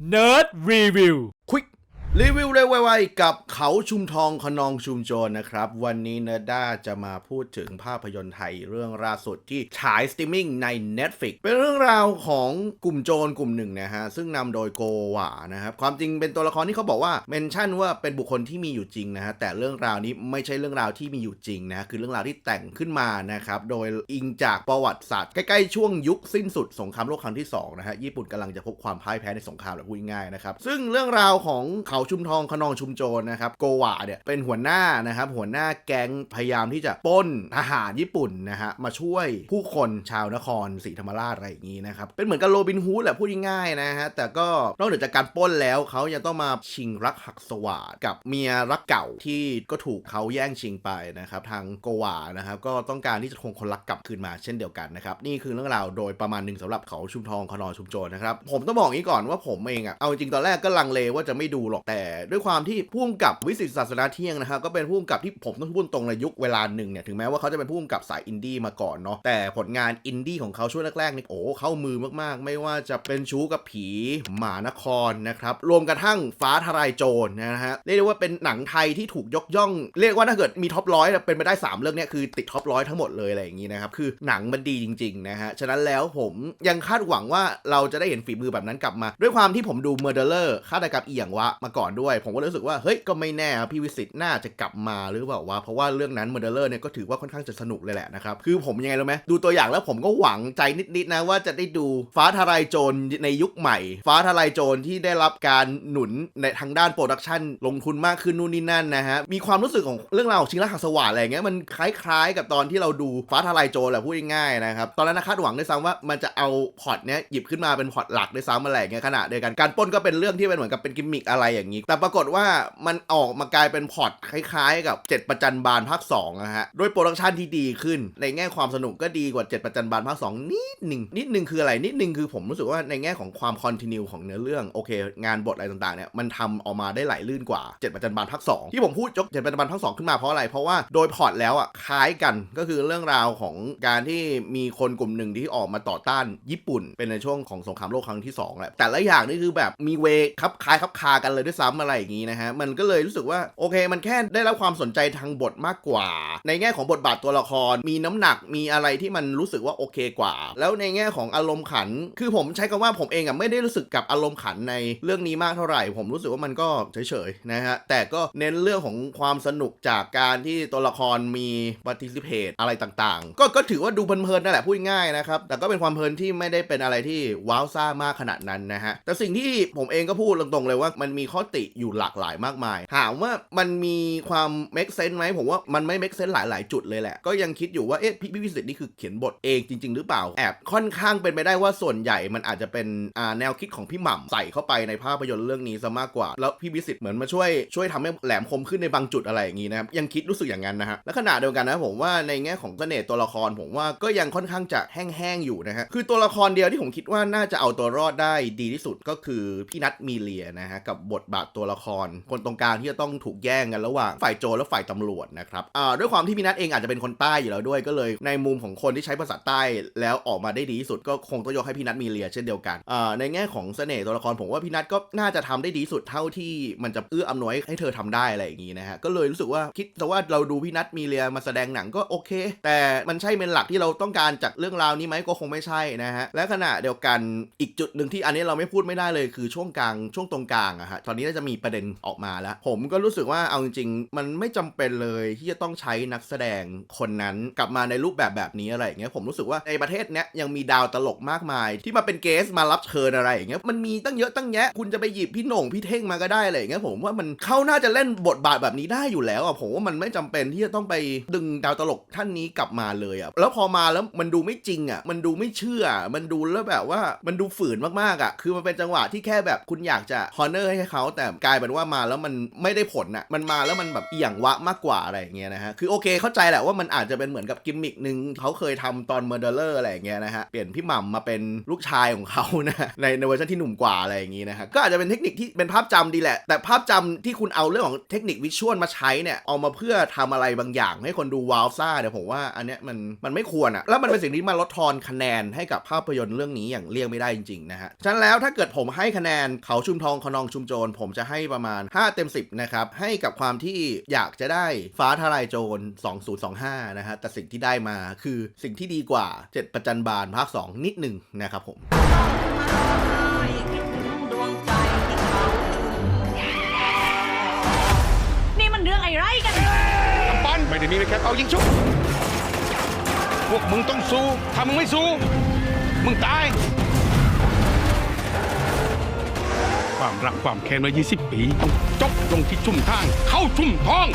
Nerd Review ควิก รีวิวเร็วไวๆกับเขาชุมทองขนองชุมโจรนะครับ วันนี้เนด้าจะมาพูดถึงภาพยนตร์ไทยเรื่องล่าสุดที่ฉายสตรีมมิ่งใน Netflix เป็นเรื่องราวของกลุ่มโจรกลุ่มหนึ่งนะฮะ ซึ่งนำโดยโกวานะครับ ความจริงเป็นตัวละครที่เขาบอกว่าเมนชั่นว่าเป็นบุคคลที่มีอยู่จริงนะฮะ แต่เรื่องราวนี้ไม่ใช่เรื่องราวที่มีอยู่จริงนะคือเรื่องราวที่แต่งขึ้นมานะครับโดยอิงจากประวัติศาสตร์ใกล้ๆช่วงยุคสิ้นสุดสงครามโลกครั้งที่สองนะฮะญี่ปุ่นกำลังจะพบความพ่ายแพ้ในสงครามแบบพูดง่ายนะครับซึ่งเรื่องราวของเขาชุมทองขนองชุมโจรนะครับโกวาเนี่ยเป็นหัวหน้านะครับหัวหน้าแก๊งพยายามที่จะปล้นทหารญี่ปุ่นนะฮะมาช่วยผู้คนชาวนครศรีธรรมราชอะไรอย่างนี้นะครับเป็นเหมือนกับโรบินฮูดแหละพูดง่ายๆนะฮะแต่ก็นอกเหนือจากการปล้นแล้วเขายังต้องมาชิงรักหักสวาดกับเมียรักเก่าที่ก็ถูกเขาแย่งชิงไปนะครับทางโกวานะครับก็ต้องการที่จะคงคนรักกลับคืนมาเช่นเดียวกันนะครับนี่คือเรื่องราวโดยประมาณหนึ่งสำหรับเขาชุมทองขนองชุมโจรนะครับผมต้องบอกอย่างนี้ก่อนว่าผมเองอะเอาจริงตอนแรกก็ลังเลว่าจะไม่ดูหรอกแต่ด้วยความที่พุ่มกับวิสิตศาสนาเที่ยงนะครับก็เป็นพุ่มกับที่ผมต้องพูดตรงในยุคเวลาหนึ่งเนี่ยถึงแม้ว่าเขาจะเป็นพุ่มกับสายอินดี้มาก่อนเนาะแต่ผลงานอินดี้ของเขาช่วงแรกๆนี่โอ้เข้ามือมากๆ ไม่ว่าจะเป็นชู้กับผีหมานครนะครับรวมกระทั่งฟ้าทลายโจรนะฮะเรียกได้ว่าเป็นหนังไทยที่ถูกยกย่อง เรียกว่าถ้าเกิดมีท็อปร้อยเป็นไปได้ 3 เรื่องเนี้ยคือติดท็อปร้อยทั้งหมดเลยอะไรอย่างนี้นะครับคือหนังมันดีจริงๆนะฮะฉะนั้นแล้วผมยังคาดหวังว่าเราจะได้เห็นฝีมือแบบนั้นกลับมา ด้วยความที่ผมดู Murderer ฆาตกรรมอียงวะมาก่อนด้วย ผมก็รู้สึกว่าเฮ้ยก็ไม่แน่พี่วิสิตน่าจะกลับมาหรือเปล่าวะเพราะว่าเรื่องนั้น Murderer เนี่ยก็ถือว่าค่อนข้างจะสนุกเลยแหละนะครับคือผมยังไงรู้ไหมดูตัวอย่างแล้วผมก็หวังใจนิดๆนะว่าจะได้ดูฟ้าทลายโจรในยุคใหม่ ฟ้าทลายโจรที่ได้รับการหนุนในทางด้านโปรดักชันลงทุนมากขึ้นนู่นนี่นั่นนะฮะมีความรู้สึกของเรื่องราวชิงรักหักสวาดอะไรเงี้ยมันคล้ายๆ กับตอนที่เราดูฟ้าทลายโจรแหละพูดง่ายๆนะครับตอนนั้นนะคาดหวังด้วยซ้ำว่ามันจะเอาพล็อตเนี้ยหยิบขึ้นมาเป็นพล็อตหลักด้วยซ้ำอะไรเงี้ยขณะเดียวกันการปล้นก็เป็นเรื่องที่เป็นเหมือนกับเป็นกิมมิคอะไรอย่างี้ แต่ปรากฏว่ามันออกมากลายเป็นพล็อตคล้าย ๆ กับ 7 ประจันบานภาค2นะฮะด้วยโปรดักชันที่ดีขึ้น ในแง่ความสนุกก็ดีกว่า 7 ประจันบานภาค2นิดหนึ่งนิดหนึ่งคืออะไรนิดหนึ่งคือผมรู้สึกว่าในแง่ของความคอนติเนียของเนื้อเรื่องโอเค งานบทอะไรต่างๆเนี่ยมันทำออกมาได้ไหลลื่นกว่า 7 ประจันบานภาค2ที่ผมพูดยก7ประจันบานภาค2ขึ้นมาเพราะอะไรเพราะว่าโดยพล็อตแล้วอะคล้ายกันก็คือเรื่องราวของการที่มีคนกลุ่มหนึ่งที่ออกมาต่อต้านญี่ปุ่น เป็นในช่วงของสงครามโลกครั้งที่2แหละแต่ละอย่างนี่คือแบบมีเวคับคล้ายคับคากันเลยด้วยซ้ำอะไรอย่างนี้นะฮะ มันก็เลยรู้สึกว่าโอเค มันแค่ได้รับความสนใจทางบทมากกว่า ในแง่ของบทบาทตัวละคร มีน้ำหนักมีอะไรที่มันรู้สึกว่าโอเคกว่า แล้วในแง่ของอารมณ์ขัน คือผมใช้คำว่าผมเองอะไม่ได้รู้สึกกับอารมณ์ขันในเรื่องนี้มากเท่าไหร่ ผมรู้สึกว่ามันก็เฉยๆนะฮะ แต่ก็เน้นเรื่องของความสนุกจากการที่ตัวละครมีปฏิสิเพตอะไรต่างๆ ก็ก็ถือว่าดูเพลินๆนั่นแหละพูดง่ายนะครับ แต่ก็เป็นความเพลินที่ไม่ได้เป็นอะไรที่ว้าวซ่ามากขนาดนั้นนะฮะ แต่สิ่งที่ผมเองก็พูดตรงๆเลยว่ามันมีข้อติอยู่หลากหลายมากมาย ถามว่ามันมีความ make sense ไหมผมว่ามันไม่ make sense หลาย ๆ จุดเลยแหละ ก็ยังคิดอยู่ว่าเอ๊ะพี่พิสิทธิ์นี่คือเขียนบทเองจริง ๆ หรือเปล่าแอบค่อนข้างเป็นไปได้ว่าส่วนใหญ่มันอาจจะเป็นแนวคิดของพี่หม่ำใส่เข้าไปในภาพยนตร์เรื่องนี้ซะมากกว่า แล้วพี่พิสิทธิ์เหมือนมาช่วยช่วยทำให้แหลมคมขึ้นในบางจุดอะไรอย่างนี้นะครับยังคิดรู้สึกอย่างนั้นนะฮะและขณะเดียวกันนะผมว่าในแง่ของเสน่ห์ตัวละครผมว่าก็ยังค่อนข้างจะแห้งๆอยู่นะฮะคือตัวละครเดียวที่ผมคิดว่าน่าจะเอาตัวรอดได้ดีที่สุดก็คือพี่นัทมีเลียนะฮะกับบทบาทตัวละคร คนตรงกลางที่จะต้องถูกแย่งกันระหว่างฝ่ายโจรและฝ่ายตำรวจนะครับด้วยความที่พี่นัทเองอาจจะเป็นคนใต้อยู่แล้วด้วยก็เลย ในมุมของคนที่ใช้ภาษาใต้แล้วออกมาได้ดีที่สุดก็คงต้องยกให้พี่นัทมีเลียเช่นเดียวกันในแง่ของเสน่ห์ตัวละครผมว่าพี่นัทก็น่าจะทำได้ดีที่สุดเท่าที่มันจะเอื้ออำนวยให้เธอทำได้อะไรอย่างนี้นะฮะก็เลยรู้สึกว่าคิดแต่ว่าเราดูพี่นัทมีเลียมาแสดงหนังก็โอเค แต่มันใช่เป็นหลักที่เราต้องการจากเรื่องราวนี้ไหมก็คงไม่ใช่นะฮะและขณะเดียวกันอีกจุดหนึ่งที่อันนี้เราไม่พูดไม่ได้เลยคือช่วงกลางช่วงตรงกลางอะฮะตอนนี้น่าจะมีประเด็นออกมาแล้ว ผมก็รู้สึกว่าเอาจริงๆ มันไม่จำเป็นเลยที่จะต้องใช้นักแสดงคนนั้นกลับมาในรูปแบบแบบนี้อะไรอย่างเงี้ยผมรู้สึกว่าในประเทศเนี้ยยังมีดาวตลกมากมาย ที่มาเป็นเกสมารับเชิญอะไรอย่างเงี้ยมันมีตั้งเยอะตั้งแยะคุณจะไปหยิบพี่โหน่งพี่เท่งมาก็ได้อะไรอย่างเงี้ยผมว่ามันเขาน่าจะเล่นบทบาทแบบนี้ได้อยู่แล้วอะผมว่ามันไม่จำเป็นที่จะต้องไปดึงดาวตลกท่านนี้กลับมาเลยอะแล้วพอมาแล้วมันดูไม่จริงอะมันดูไม่เชื่อ มันดูแล้วแบบว่ามันดูฝืนมากๆอะคือมันเป็นจังหวะที่แค่แบบคุณอยากจะฮอนเนอร์ให้เขาแต่กลายเป็นว่ามาแล้วมันไม่ได้ผลน่ะมันมาแล้วมันแบบเอหย่างวะมากกว่าอะไรอย่างเงี้ยนะฮะคือโอเคเข้าใจแหละว่ามันอาจจะเป็นเหมือนกับกิมมิกหนึ่งเขาเคยทำตอน Murderer อะไรอย่างเงี้ยนะฮะเปลี่ยนพี่หม่ำมาเป็นลูกชายของเขานะในในเวอร์ชันที่หนุ่มกว่าอะไรอย่างงี้นะฮะก็อาจจะเป็นเทคนิคที่เป็นภาพจำดีแหละ แต่ภาพจำที่คุณเอาเรื่องของเทคนิควิชวลมาใช้เนี่ยเอามาเพื่อทำอะไรบางอย่างให้คนดูว้าวซ่าเนี่ยผมว่าอันเนี้ยมันมันไม่ควรอะแล้วมันเป็นสิ่งที่มาลดทอนคะแนนให้กับภาพยนตร์เรื่องนี้อย่างเลี่ยงไม่ได้จริงๆนะฮะฉะนั้นแล้วถ้าเกิดผมให้คะแนนเขาชุมทองขนองชุมโจรผมจะให้ประมาณ 5 เต็ม 10 นะครับ ให้กับความที่อยากจะได้ฟ้าทลายโจร 2025 นะฮะ แต่สิ่งที่ได้มาคือสิ่งที่ดีกว่า 7 ประจันบานภาค 2 นิดหนึ่งนะครับผมนี่มันเรื่องอะไรกันบอลไม่ได้มีแค่เป่ายิงชุบพวกมึงต้องสู้ ถ้ามึงไม่สู้ มึงตาย ความรักความแค้นไว้20 ปี ต้องจบลงที่ชุ่มทาง เข้าชุ่มท้อง